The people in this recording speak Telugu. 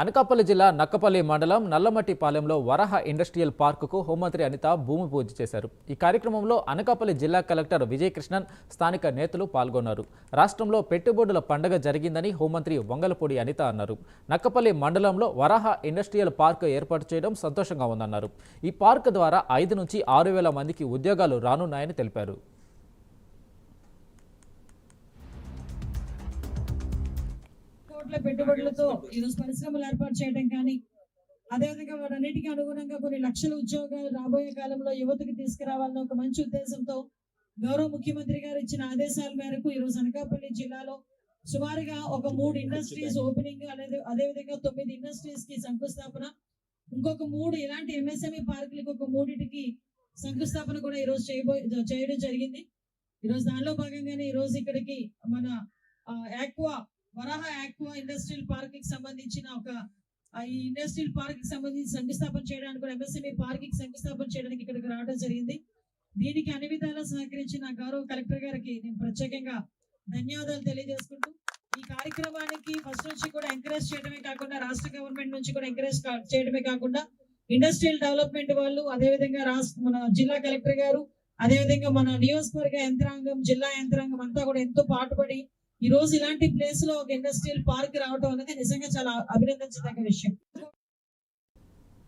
అనకాపల్లి జిల్లా నక్కపల్లి మండలం నల్లమట్టిపాలెంలో వరహ ఇండస్ట్రియల్ పార్కుకు హోంమంత్రి అనిత భూమి పూజ చేశారు. ఈ కార్యక్రమంలో అనకాపల్లి జిల్లా కలెక్టర్ విజయకృష్ణన్ స్థానిక నేతలు పాల్గొన్నారు. రాష్ట్రంలో పెట్టుబడుల పండగ జరిగిందని హోంమంత్రి వంగలపూడి అనిత అన్నారు. నక్కపల్లి మండలంలో వరహ ఇండస్ట్రియల్ పార్క్ ఏర్పాటు చేయడం సంతోషంగా ఉందన్నారు. ఈ పార్క్ ద్వారా ఐదు నుంచి ఆరు వేల మందికి ఉద్యోగాలు రానున్నాయని తెలిపారు. కోట్ల పెట్టుబడులతో ఈరోజు పరిశ్రమలు ఏర్పాటు చేయడం కానీ అదేవిధంగా వాటన్నిటికీ అనుగుణంగా కొన్ని లక్షల ఉద్యోగాలు రాబోయే కాలంలో యువతకు తీసుకురావాలన్న ఒక మంచి ఉద్దేశంతో గౌరవ ముఖ్యమంత్రి గారు ఇచ్చిన ఆదేశాల మేరకు ఈరోజు అనకాపల్లి జిల్లాలో సుమారుగా ఒక మూడు ఇండస్ట్రీస్ ఓపెనింగ్ అనేది అదేవిధంగా తొమ్మిది ఇండస్ట్రీస్కి శంకుస్థాపన ఇంకొక మూడు ఇలాంటి ఎంఎస్ఎంఈ పార్కులకు ఒక మూడింటికి శంకుస్థాపన కూడా ఈరోజు చేయబో చేయడం జరిగింది. ఈరోజు దానిలో భాగంగానే ఈరోజు ఇక్కడికి మన ఆక్వా వరాహ ఆక్వా ఇండస్ట్రియల్ పార్క్కి సంబంధించిన ఒక ఈ ఇండస్ట్రియల్ పార్క్కి సంబంధించి శంకుస్థాపన చేయడానికి కూడా ఎంఎస్ఎంఈ పార్క్కి శంకుస్థాపన చేయడానికి ఇక్కడికి రావడం జరిగింది. దీనికి అన్ని విధాలా సహకరించిన గౌరవ కలెక్టర్ గారికి నేను ప్రత్యేకంగా ధన్యవాదాలు తెలియజేసుకుంటూ ఈ కార్యక్రమానికి ఫస్ట్ నుంచి కూడా ఎంకరేజ్ చేయడమే కాకుండా రాష్ట్ర గవర్నమెంట్ నుంచి కూడా ఎంకరేజ్ చేయడమే కాకుండా ఇండస్ట్రియల్ డెవలప్మెంట్ వాళ్ళు అదేవిధంగా రాష్ట్ర మన జిల్లా కలెక్టర్ గారు అదేవిధంగా మన నియోజకవర్గ యంత్రాంగం జిల్లా యంత్రాంగం అంతా కూడా ఎంతో పాటుపడి ఈ రోజు ఇలాంటి ప్లేస్లో ఒక ఇండస్ట్రియల్ పార్క్ రావడం అనేది నిజంగా చాలా అభినందించదగ్గ విషయం.